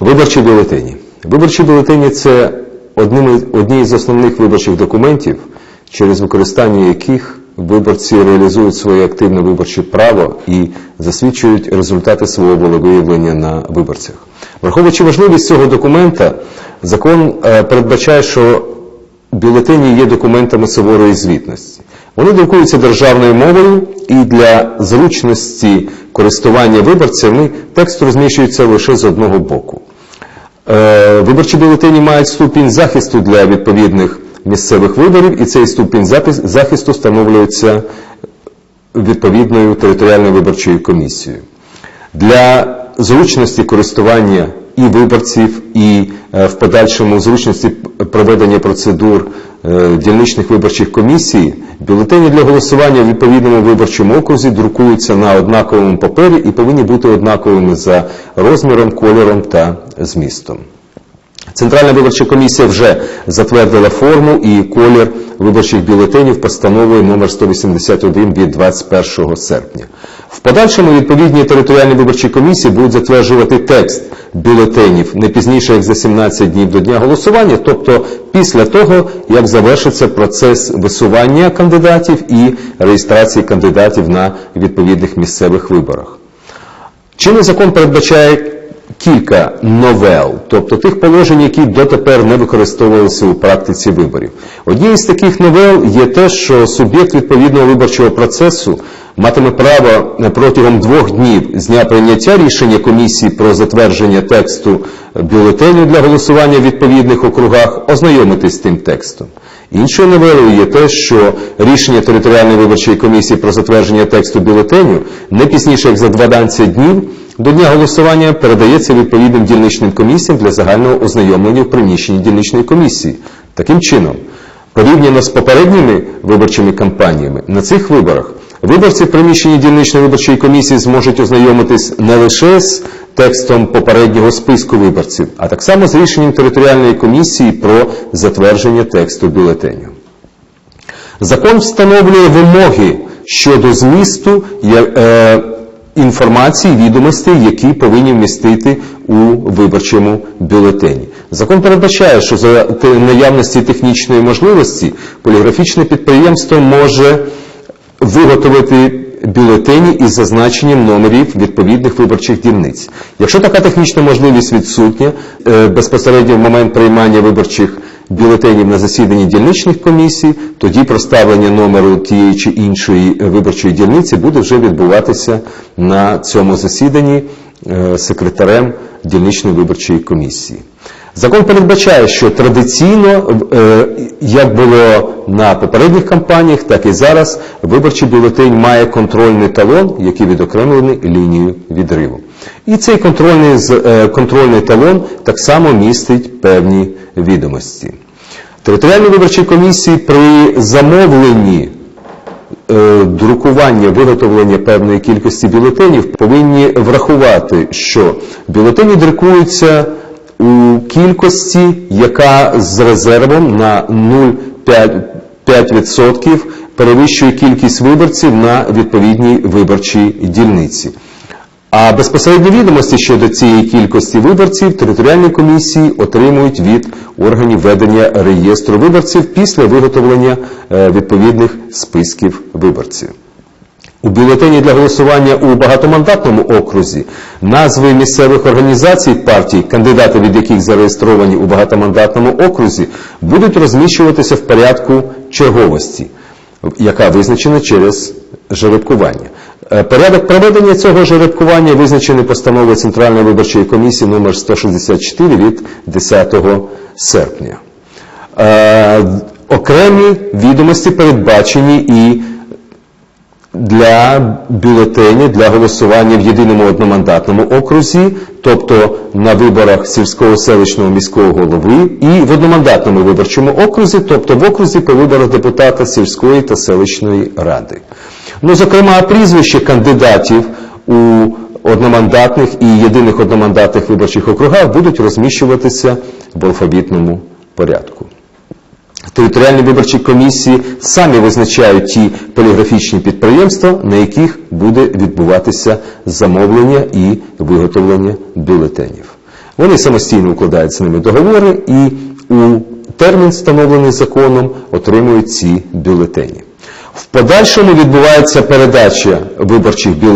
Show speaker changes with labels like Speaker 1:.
Speaker 1: Виборчі бюлетені. Виборчі бюлетені це одні з основних виборчих документів, через використання яких виборці реалізують своє активне виборче право і засвідчують результати свого волевиявлення на виборцях. Враховуючи важливість цього документа, закон е, передбачає, що бюлетені є документами суворої звітності. Вони друкуються державною мовою і для зручності користування виборцями текст розміщується лише з одного боку. Е, Виборчі бюлетені мають ступінь захисту для відповідних місцевих виборів, і цей ступінь захисту встановлюється відповідною територіальною виборчою комісією. Для зручності користування і виборців, і е, в подальшому зручності проведення процедур е, дільничних виборчих комісій, бюлетені для голосування в відповідному виборчому окрузі друкуються на однаковому папері і повинні бути однаковими за розміром, кольором та змістом. Центральна виборча комісія вже затвердила форму і колір виборчих бюлетенів постановою номер 181 від 21 серпня. В подальшому відповідні територіальні виборчі комісії будуть затверджувати текст бюлетенів не пізніше як за 17 днів до дня голосування, тобто після того, як завершиться процес висування кандидатів і реєстрації кандидатів на відповідних місцевих виборах. Чинний закон передбачає кілька новел, тобто тих положень, які дотепер не використовувалися у практиці виборів. Однією з таких новел є те, що суб'єкт відповідного виборчого процесу матиме право протягом двох днів з дня прийняття рішення комісії про затвердження тексту бюлетеню для голосування в відповідних округах ознайомитись з тим текстом. Іншою новелою є те, що рішення територіальної виборчої комісії про затвердження тексту бюлетеню не пізніше як за 12 днів до дня голосування передається відповідним дільничним комісіям для загального ознайомлення в приміщенні дільничної комісії. Таким чином, порівняно з попередніми виборчими кампаніями, на цих виборах виборці в приміщенні дільничної виборчої комісії зможуть ознайомитись не лише з текстом попереднього списку виборців, а так само з рішенням територіальної комісії про затвердження тексту бюлетеню. Закон встановлює вимоги щодо змісту е, інформації, відомостей, які повинні вмістити у виборчому бюлетені. Закон передбачає, що за наявності технічної можливості поліграфічне підприємство може виготовити бюлетені із зазначенням номерів відповідних виборчих дільниць. Якщо така технічна можливість відсутня, е, безпосередньо в момент приймання виборчих бюлетенів на засіданні дільничних комісій, тоді проставлення номеру тієї чи іншої виборчої дільниці буде вже відбуватися на цьому засіданні е, секретарем дільничної виборчої комісії. Закон передбачає, що традиційно, е, як було на попередніх кампаніях, так і зараз, виборчий бюлетень має контрольний талон, який відокремлений лінією відриву. І цей контрольний, е, контрольний талон так само містить певні відомості. Територіальні виборчі комісії при замовленні е, друкування, виготовлення певної кількості бюлетенів повинні врахувати, що бюлетені друкуються у кількості, яка з резервом на 0,5% перевищує кількість виборців на відповідній виборчій дільниці. А безпосередні відомості щодо цієї кількості виборців територіальні комісії отримують від органів ведення реєстру виборців після виготовлення е, відповідних списків виборців. У бюлетені для голосування у багатомандатному окрузі назви місцевих організацій партій, кандидати від яких зареєстровані у багатомандатному окрузі, будуть розміщуватися в порядку черговості, яка визначена через жеребкування. Е, Порядок проведення цього жеребкування визначений постановою Центральної виборчої комісії номер 164 від 10 серпня. Е, Окремі відомості передбачені і для бюлетенів для голосування в єдиному одномандатному окрузі, тобто на виборах сільського селищного міського голови, і в одномандатному виборчому окрузі, тобто в окрузі по виборах депутата сільської та селищної ради. Ну, зокрема, прізвище кандидатів у одномандатних і єдиних одномандатних виборчих округах будуть розміщуватися в алфавітному порядку. Територіальні виборчі комісії самі визначають ті поліграфічні підприємства, на яких буде відбуватися замовлення і виготовлення бюлетенів. Вони самостійно укладають з ними договори і у термін, встановлений законом, отримують ці бюлетені. В подальшому відбувається передача виборчих бюлетенів